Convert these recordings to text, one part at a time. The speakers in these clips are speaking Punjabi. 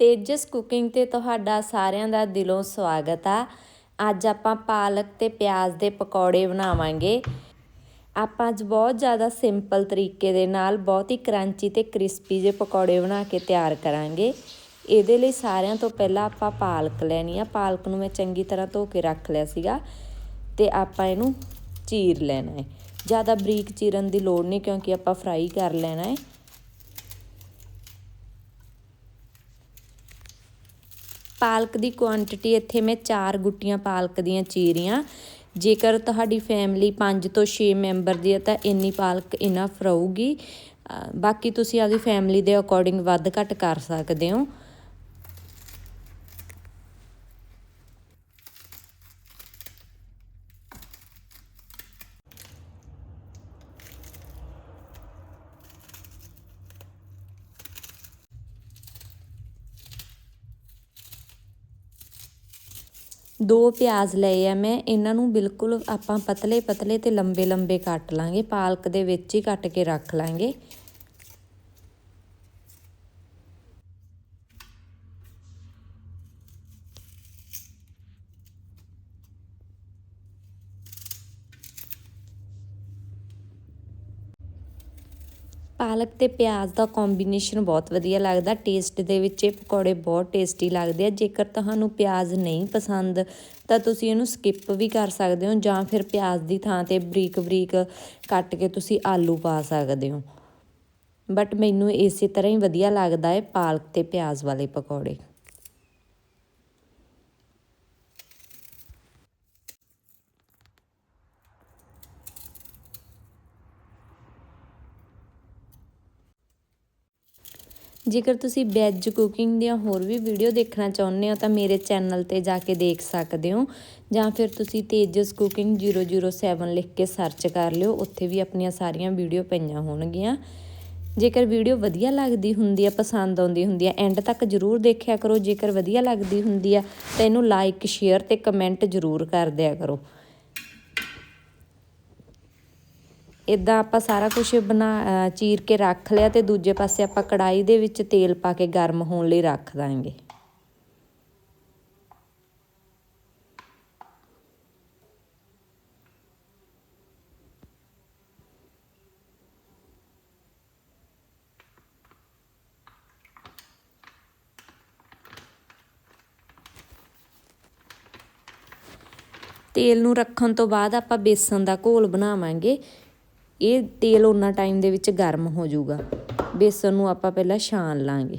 ਤੇਜਸ ਕੁਕਿੰਗ ਤੇ ਤੁਹਾਡਾ ਸਾਰਿਆਂ ਦਾ ਦਿਲੋਂ ਸਵਾਗਤ ਆ। ਅੱਜ ਆਪਾਂ ਪਾਲਕ ਤੇ ਪਿਆਜ਼ ਦੇ ਪਕੌੜੇ ਬਣਾਵਾਂਗੇ। ਆਪਾਂ ਅੱਜ ਬਹੁਤ ਜ਼ਿਆਦਾ ਸਿੰਪਲ ਤਰੀਕੇ ਦੇ ਨਾਲ ਬਹੁਤ ਹੀ ਕਰੰਚੀ ਤੇ ਕ੍ਰਿਸਪੀ ਜਿਹੇ ਪਕੌੜੇ ਬਣਾ ਕੇ ਤਿਆਰ ਕਰਾਂਗੇ। ਇਹਦੇ ਲਈ ਸਾਰਿਆਂ ਤੋਂ ਪਹਿਲਾਂ ਆਪਾਂ ਪਾਲਕ ਲੈਣੀ ਆ। ਪਾਲਕ ਨੂੰ ਮੈਂ ਚੰਗੀ ਤਰ੍ਹਾਂ ਧੋ ਕੇ ਰੱਖ ਲਿਆ ਸੀਗਾ ਤੇ ਆਪਾਂ ਇਹਨੂੰ ਚੀਰ ਲੈਣਾ ਹੈ। ਜ਼ਿਆਦਾ ਬਰੀਕ ਚੀਰਨ ਦੀ ਲੋੜ ਨਹੀਂ ਕਿਉਂਕਿ ਆਪਾਂ ਫਰਾਈ ਕਰ ਲੈਣਾ ਹੈ। ਪਾਲਕ ਦੀ ਕੁਆਂਟੀਟੀ ਇੱਥੇ ਮੈਂ 4 ਗੁੱਟੀਆਂ ਪਾਲਕ ਦੀਆਂ ਚੀਰੀਆਂ। ਜੇਕਰ ਤੁਹਾਡੀ ਫੈਮਿਲੀ 5 ਤੋਂ 6 ਮੈਂਬਰ ਦੀ ਹੈ ਤਾਂ ਇੰਨੀ ਪਾਲਕ ਇਨਫ ਰਹੂਗੀ। ਬਾਕੀ ਤੁਸੀਂ ਆਪਦੀ ਫੈਮਿਲੀ ਦੇ ਅਕੋਰਡਿੰਗ ਵੱਧ ਘੱਟ ਕਰ ਸਕਦੇ ਹੋ। ਦੋ ਪਿਆਜ਼ ਲਏ ਆ ਮੈਂ, ਇਹਨਾਂ ਨੂੰ ਬਿਲਕੁਲ ਆਪਾਂ ਪਤਲੇ ਪਤਲੇ ਤੇ ਲੰਬੇ ਲੰਬੇ ਕੱਟ ਲਾਂਗੇ, ਪਾਲਕ ਦੇ ਵਿੱਚ ਹੀ ਕੱਟ ਕੇ ਰੱਖ ਲਾਂਗੇ। ਪਾਲਕ ਤੇ ਪਿਆਜ਼ ਦਾ ਕੰਬੀਨੇਸ਼ਨ ਬਹੁਤ ਵਧੀਆ ਲੱਗਦਾ। ਟੇਸਟ ਦੇ ਵਿੱਚ ਇਹ ਪਕੌੜੇ ਬਹੁਤ ਟੇਸਟੀ ਲੱਗਦੇ ਆ। ਜੇਕਰ ਤੁਹਾਨੂੰ ਪਿਆਜ਼ ਨਹੀਂ ਪਸੰਦ, ਤਾਂ ਤੁਸੀਂ ਇਹਨੂੰ ਸਕਿਪ ਵੀ ਕਰ ਸਕਦੇ ਹੋ ਜਾਂ ਫਿਰ ਪਿਆਜ਼ ਦੀ ਥਾਂ ਤੇ ਬਰੀਕ ਬਰੀਕ ਕੱਟ ਕੇ ਤੁਸੀਂ ਆਲੂ ਪਾ ਸਕਦੇ ਹੋ। ਬਟ ਮੈਨੂੰ ਇਸੇ ਤਰ੍ਹਾਂ ਹੀ ਵਧੀਆ ਲੱਗਦਾ ਹੈ ਪਾਲਕ ਤੇ ਪਿਆਜ਼ ਵਾਲੇ ਪਕੌੜੇ। ਜੇਕਰ ਤੁਸੀਂ ਵੈਜ ਕੁਕਿੰਗ ਦੀਆਂ ਹੋਰ ਵੀ ਵੀਡੀਓ ਦੇਖਣਾ ਚਾਹੁੰਦੇ ਹੋ, ਤਾਂ ਮੇਰੇ ਚੈਨਲ ਤੇ ਜਾ ਕੇ ਦੇਖ ਸਕਦੇ ਹੋ। ਜਾਂ ਫਿਰ ਤੁਸੀਂ ਤੇਜਸ ਕੁਕਿੰਗ 007 ਲਿਖ ਕੇ ਸਰਚ ਕਰ ਲਿਓ, ਉੱਥੇ ਵੀ ਆਪਣੀਆਂ ਸਾਰੀਆਂ ਵੀਡੀਓ ਪਈਆਂ ਹੋਣਗੀਆਂ। ਜੇਕਰ ਵੀਡੀਓ ਵਧੀਆ ਲੱਗਦੀ ਹੁੰਦੀ ਆ, ਪਸੰਦ ਆਉਂਦੀ ਹੁੰਦੀ ਆ ਐਂਡ ਤੱਕ ਜਰੂਰ ਦੇਖਿਆ ਕਰੋ। ਜੇਕਰ ਵਧੀਆ ਲੱਗਦੀ ਹੁੰਦੀ ਆ, ਤਾਂ ਇਹਨੂੰ ਲਾਈਕ ਸ਼ੇਅਰ ਤੇ ਕਮੈਂਟ ਜਰੂਰ ਕਰ ਦਿਆ ਕਰੋ। ਇਦਾਂ ਆਪਾਂ ਸਾਰਾ ਕੁਝ ਬਣਾ ਚੀਰ ਕੇ ਰੱਖ ਲਿਆ ਤੇ ਦੂਜੇ ਪਾਸੇ ਆਪਾਂ ਕੜਾਈ ਦੇ ਵਿੱਚ ਤੇਲ ਪਾ ਕੇ ਗਰਮ ਹੋਣ ਲਈ ਰੱਖ ਦਾਂਗੇ। ਤੇਲ ਨੂੰ ਰੱਖਣ ਤੋਂ ਬਾਅਦ ਆਪਾਂ ਬੇਸਨ ਦਾ ਘੋਲ ਬਣਾਵਾਂਗੇ। ਇਹ ਤੇਲ ਉਹਨਾਂ ਟਾਈਮ ਦੇ ਵਿੱਚ ਗਰਮ ਹੋ ਜਾਊਗਾ। ਬੇਸਨ ਨੂੰ ਆਪਾਂ ਪਹਿਲਾਂ ਛਾਣ ਲਾਂਗੇ।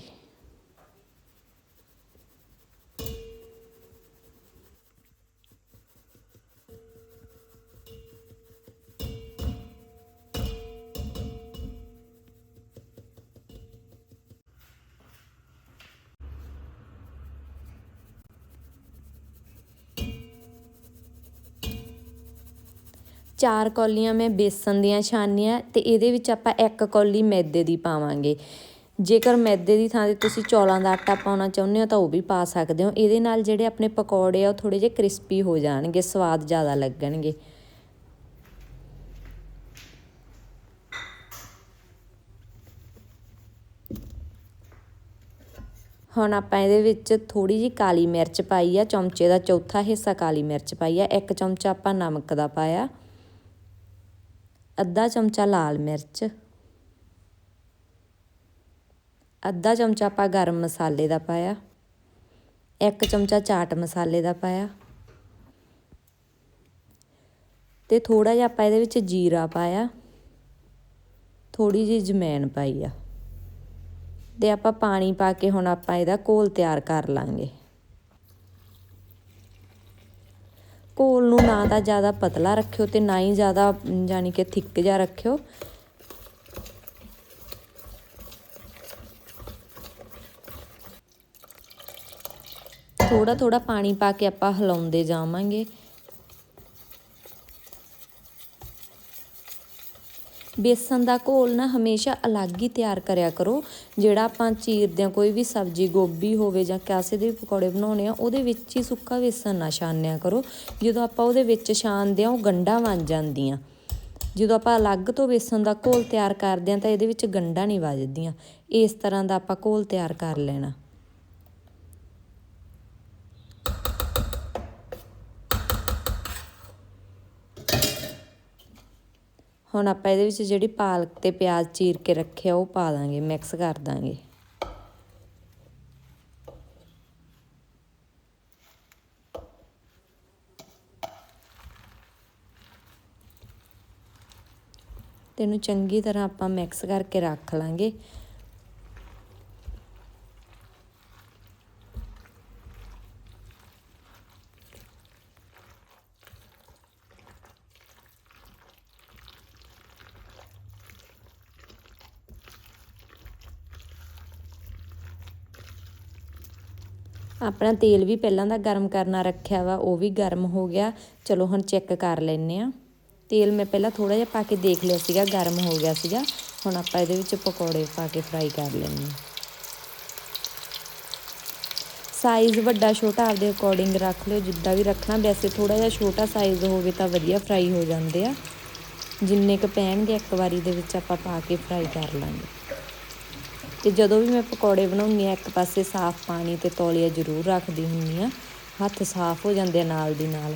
ਚਾਰ ਕੌਲੀਆਂ ਮੈਂ ਬੇਸਨ ਦੀਆਂ ਛਾਨੀਆਂ ਤੇ ਇਹਦੇ ਵਿੱਚ ਆਪਾਂ ਇੱਕ ਕੌਲੀ ਮੈਦੇ ਦੀ ਪਾਵਾਂਗੇ। ਜੇਕਰ ਮੈਦੇ ਦੀ ਥਾਂ ਤੇ ਤੁਸੀਂ ਚੌਲਾਂ ਦਾ ਆਟਾ ਪਾਉਣਾ ਚਾਹੁੰਦੇ ਹੋ ਤਾਂ ਉਹ ਵੀ ਪਾ ਸਕਦੇ ਹੋ। ਇਹਦੇ ਨਾਲ ਜਿਹੜੇ ਆਪਣੇ ਪਕੌੜੇ ਆ ਉਹ ਥੋੜੇ ਜਿਹੇ ਕ੍ਰਿਸਪੀ ਹੋ ਜਾਣਗੇ, ਸਵਾਦ ਜ਼ਿਆਦਾ ਲੱਗਣਗੇ। ਹੁਣ ਆਪਾਂ ਇਹਦੇ ਵਿੱਚ ਥੋੜੀ ਜੀ ਕਾਲੀ ਮਿਰਚ ਪਾਈ ਆ। ਚਮਚੇ ਦਾ ਚੌਥਾ ਹਿੱਸਾ ਕਾਲੀ ਮਿਰਚ ਪਾਈ ਆ। ਇੱਕ ਚਮਚਾ ਆਪਾਂ ਨਮਕ ਦਾ ਪਾਇਆ। ਅੱਧਾ ਚਮਚਾ ਲਾਲ ਮਿਰਚ, ਅੱਧਾ ਚਮਚਾ ਆਪਾਂ ਗਰਮ ਮਸਾਲੇ ਦਾ ਪਾਇਆ, ਇੱਕ ਚਮਚਾ ਚਾਟ ਮਸਾਲੇ ਦਾ ਪਾਇਆ ਤੇ ਥੋੜਾ ਜਿਹਾ ਆਪਾਂ ਇਹਦੇ ਵਿੱਚ ਜੀਰਾ ਪਾਇਆ ਥੋੜੀ ਜਿਹੀ ਜਮੈਣ ਪਾਈ ਆ ਤੇ ਆਪਾਂ ਪਾਣੀ ਪਾ ਕੇ ਹੁਣ ਆਪਾਂ ਇਹਦਾ ਘੋਲ ਤਿਆਰ ਕਰ ਲਾਂਗੇ। ਘੋਲ ਨੂੰ ਨਾ ਤਾਂ ਜ਼ਿਆਦਾ ਪਤਲਾ ਰੱਖਿਓ ਤੇ ਨਾ ਹੀ ਜ਼ਿਆਦਾ ਯਾਨੀ ਕਿ ਥਿੱਕ ਜਾ ਰੱਖਿਓ। ਥੋੜਾ ਥੋੜਾ ਪਾਣੀ ਪਾ ਕੇ ਆਪਾਂ ਹਿਲਾਉਂਦੇ ਜਾਵਾਂਗੇ। ਬੇਸਨ ਦਾ ਘੋਲ ਨਾ ਹਮੇਸ਼ਾ ਅਲੱਗ ਹੀ ਤਿਆਰ ਕਰਿਆ ਕਰੋ। ਜਿਹੜਾ ਆਪਾਂ ਚੀਰਦੇ ਆ ਕੋਈ ਵੀ ਸਬਜ਼ੀ, ਗੋਭੀ ਹੋਵੇ ਜਾਂ ਕਾਸੇ ਦੇ ਵੀ ਪਕੌੜੇ ਬਣਾਉਣੇ ਆ, ਉਹਦੇ ਵਿੱਚ ਹੀ ਸੁੱਕਾ ਬੇਸਨ ਨਾ ਛਾਨਿਆ ਕਰੋ। ਜਦੋਂ ਆਪਾਂ ਉਹਦੇ ਵਿੱਚ ਛਾਨਦੇ ਆ ਉਹ ਗੰਢਾਂ ਬਣ ਜਾਂਦੀਆਂ। ਜਦੋਂ ਆਪਾਂ ਅਲੱਗ ਤੋਂ ਬੇਸਨ ਦਾ ਘੋਲ ਤਿਆਰ ਕਰਦੇ ਆ, ਤਾਂ ਇਹਦੇ ਵਿੱਚ ਗੰਢਾਂ ਨਹੀਂ ਵੱਜਦੀਆਂ। ਇਸ ਤਰ੍ਹਾਂ ਦਾ ਆਪਾਂ ਘੋਲ ਤਿਆਰ ਕਰ ਲੈਣਾ। ਹੁਣ ਆਪਾਂ ਇਹਦੇ ਵਿੱਚ ਜਿਹੜੀ ਪਾਲਕ ਤੇ ਪਿਆਜ਼ ਚੀਰ ਕੇ ਰੱਖਿਆ ਉਹ ਪਾ ਦਾਂਗੇ ਮਿਕਸ ਕਰ ਦਾਂਗੇ। ਤੇ ਇਹਨੂੰ ਚੰਗੀ ਤਰ੍ਹਾਂ ਆਪਾਂ ਮਿਕਸ ਕਰਕੇ ਰੱਖ ਲਾਂਗੇ। ਆਪਣਾ ਤੇਲ ਵੀ ਪਹਿਲਾਂ ਦਾ ਗਰਮ ਕਰਨਾ ਰੱਖਿਆ ਵਾ, ਉਹ ਵੀ ਗਰਮ ਹੋ ਗਿਆ। ਚਲੋ ਹੁਣ ਚੈੱਕ ਕਰ ਲੈਨੇ ਆ ਤੇਲ ਮੈਂ ਪਹਿਲਾਂ ਥੋੜਾ ਜਿਹਾ ਪਾ ਕੇ ਦੇਖ ਲਿਆ ਸੀਗਾ, ਗਰਮ ਹੋ ਗਿਆ ਸੀਗਾ। ਹੁਣ ਆਪਾਂ ਇਹਦੇ ਵਿੱਚ ਪਕੌੜੇ ਪਾ ਕੇ ਫਰਾਈ ਕਰ ਲੈਣੇ ਆ ਸਾਈਜ਼ ਵੱਡਾ ਛੋਟਾ ਆਪਦੇ ਅਕੋਰਡਿੰਗ ਰੱਖ ਲਿਓ, ਜਿੱਦਾਂ ਵੀ ਰੱਖਣਾ। ਵੈਸੇ ਥੋੜਾ ਜਿਹਾ ਛੋਟਾ ਸਾਈਜ਼ ਹੋਵੇ ਤਾਂ ਵਧੀਆ ਫਰਾਈ ਹੋ ਜਾਂਦੇ ਆ। ਜਿੰਨੇ ਕ ਪੈਣਗੇ ਇੱਕ ਵਾਰੀ ਦੇ ਵਿੱਚ ਆਪਾਂ ਪਾ ਕੇ ਫਰਾਈ ਕਰ ਲਾਂਗੇ। ਤੇ ਜਦੋਂ ਵੀ ਮੈਂ ਪਕੌੜੇ ਬਣਾਉਂਦੀ ਆ ਇੱਕ ਪਾਸੇ ਸਾਫ਼ ਪਾਣੀ ਤੇ ਤੌਲੀਆ ਜ਼ਰੂਰ ਰੱਖਦੀ ਹੁੰਨੀ ਆ ਹੱਥ ਸਾਫ਼ ਹੋ ਜਾਂਦੇ ਆ ਨਾਲ ਦੀ ਨਾਲ।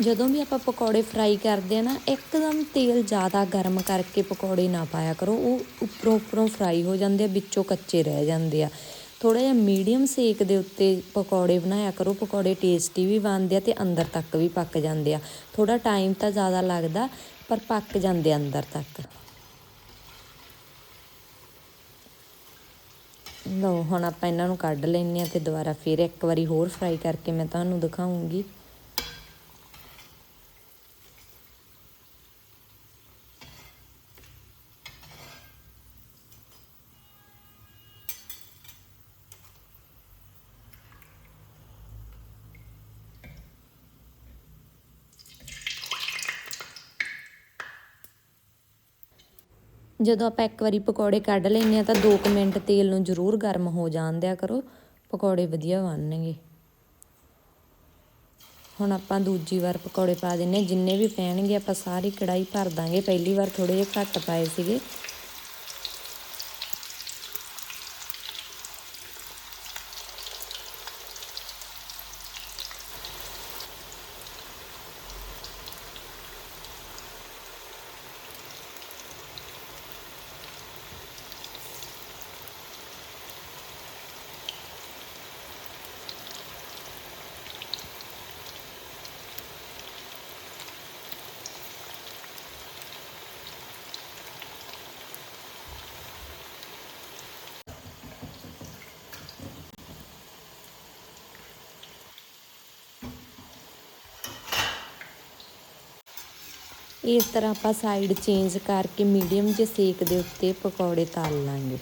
ਜਦੋਂ ਵੀ ਆਪਾਂ ਪਕੌੜੇ ਫਰਾਈ ਕਰਦੇ ਆ ਨਾ, ਇੱਕਦਮ ਤੇਲ ਜ਼ਿਆਦਾ ਗਰਮ ਕਰਕੇ ਪਕੌੜੇ ਨਾ ਪਾਇਆ ਕਰੋ। ਉਹ ਉੱਪਰੋਂ ਉੱਪਰੋਂ ਫਰਾਈ ਹੋ ਜਾਂਦੇ ਆ, ਵਿੱਚੋਂ ਕੱਚੇ ਰਹਿ ਜਾਂਦੇ ਆ। ਥੋੜਾ ਜਿਹਾ ਮੀਡੀਅਮ ਸੇਕ ਦੇ ਉੱਤੇ ਪਕੌੜੇ ਬਣਾਇਆ ਕਰੋ, ਪਕੌੜੇ ਟੇਸਟੀ ਵੀ ਬਣਦੇ ਆ ਤੇ ਅੰਦਰ ਤੱਕ ਵੀ ਪੱਕ ਜਾਂਦੇ ਆ। ਥੋੜਾ ਟਾਈਮ ਤਾਂ ਜ਼ਿਆਦਾ ਲੱਗਦਾ, ਪਰ ਪੱਕ ਜਾਂਦੇ ਅੰਦਰ ਤੱਕ। ਲਓ, ਹੁਣ ਆਪਾਂ ਇਹਨਾਂ ਨੂੰ ਕੱਢ ਲੈਨੇ ਆ ਤੇ ਦੁਬਾਰਾ ਫਿਰ ਇੱਕ ਵਾਰੀ ਹੋਰ ਫਰਾਈ ਕਰਕੇ ਮੈਂ ਤੁਹਾਨੂੰ ਦਿਖਾਉਂਗੀ। ਜਦੋਂ ਆਪਾਂ ਇੱਕ ਵਾਰੀ ਪਕੌੜੇ ਕੱਢ ਲੈਨੇ ਆ ਤਾਂ 2 ਮਿੰਟ ਤੇਲ ਨੂੰ ਜ਼ਰੂਰ ਗਰਮ ਹੋ ਜਾਣ ਦਿਆ ਕਰੋ। ਪਕੌੜੇ ਵਧੀਆ ਬਣਨਗੇ। ਹੁਣ ਆਪਾਂ ਦੂਜੀ ਵਾਰ ਪਕੌੜੇ ਪਾ ਦਿੰਨੇ ਜਿੰਨੇ ਵੀ ਪੈਣਗੇ ਆਪਾਂ ਸਾਰੀ ਕੜਾਈ ਭਰ ਦਾਂਗੇ। ਪਹਿਲੀ ਵਾਰ ਥੋੜੇ ਜਿਹਾ ਘੱਟ ਪਾਏ ਸੀਗੇ। ਇਸ ਤਰ੍ਹਾਂ ਆਪਾਂ ਸਾਈਡ ਚੇਂਜ ਕਰਕੇ ਮੀਡੀਅਮ ਜਿਹੇ ਸੇਕ ਦੇ ਉੱਤੇ ਪਕੌੜੇ ਤਲ ਲਾਂਗੇ।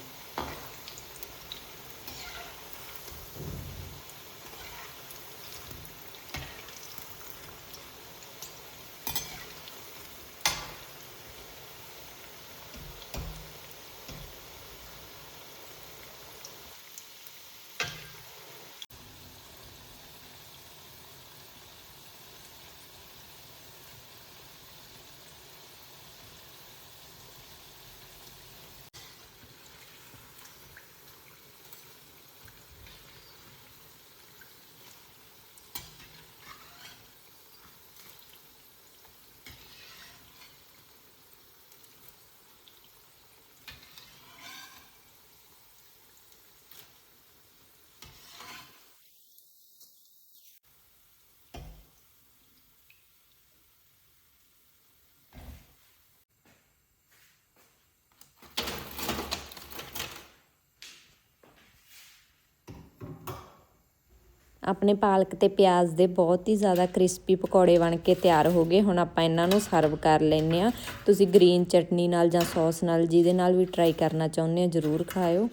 ਆਪਣੇ ਪਾਲਕ ਤੇ ਪਿਆਜ਼ ਦੇ ਬਹੁਤ ਹੀ ਜ਼ਿਆਦਾ ਕ੍ਰਿਸਪੀ ਪਕੌੜੇ ਬਣ ਕੇ ਤਿਆਰ ਹੋ ਗਏ। ਹੁਣ ਆਪਾਂ ਇਹਨਾਂ ਨੂੰ ਸਰਵ ਕਰ ਲੈਨੇ ਆ ਤੁਸੀਂ ਗ੍ਰੀਨ ਚਟਨੀ ਨਾਲ ਜਾਂ ਸੌਸ ਨਾਲ ਜਿਹਦੇ ਨਾਲ ਵੀ ਟਰਾਈ ਕਰਨਾ ਚਾਹੁੰਦੇ ਹੋ, ਜ਼ਰੂਰ ਖਾਇਓ।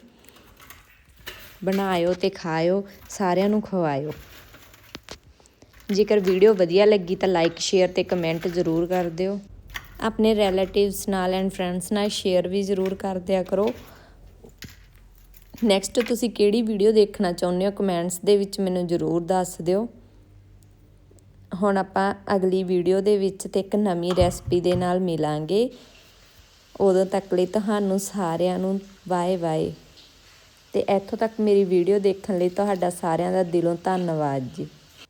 ਬਣਾਇਓ ਤੇ ਖਾਇਓ, ਸਾਰਿਆਂ ਨੂੰ ਖਵਾਇਓ। ਜੇਕਰ ਵੀਡੀਓ ਵਧੀਆ ਲੱਗੀ ਤਾਂ ਲਾਈਕ ਸ਼ੇਅਰ ਤੇ ਕਮੈਂਟ ਜ਼ਰੂਰ ਕਰ ਦਿਓ। ਆਪਣੇ ਰਿਲੇਟਿਵਸ ਨਾਲ ਐਂਡ ਫਰੈਂਡਸ ਨਾਲ ਸ਼ੇਅਰ ਵੀ ਜ਼ਰੂਰ ਕਰ ਦਿਆ ਕਰੋ। ਨੈਕਸਟ ਤੁਸੀਂ ਕਿਹੜੀ ਵੀਡੀਓ ਦੇਖਣਾ ਚਾਹੁੰਦੇ ਹੋ? ਕਮੈਂਟਸ ਦੇ ਵਿੱਚ ਮੈਨੂੰ ਜ਼ਰੂਰ ਦੱਸ ਦਿਓ। ਹੁਣ ਆਪਾਂ ਅਗਲੀ ਵੀਡੀਓ ਦੇ ਵਿੱਚ ਤੇ ਇੱਕ ਨਵੀਂ ਰੈਸਪੀ ਦੇ ਨਾਲ ਮਿਲਾਂਗੇ। ਉਦੋਂ ਤੱਕ ਲਈ ਤੁਹਾਨੂੰ ਸਾਰਿਆਂ ਨੂੰ ਬਾਏ ਬਾਏ ਤੇ ਇੱਥੋਂ ਤੱਕ ਮੇਰੀ ਵੀਡੀਓ ਦੇਖਣ ਲਈ ਤੁਹਾਡਾ ਸਾਰਿਆਂ ਦਾ ਦਿਲੋਂ ਧੰਨਵਾਦ ਜੀ।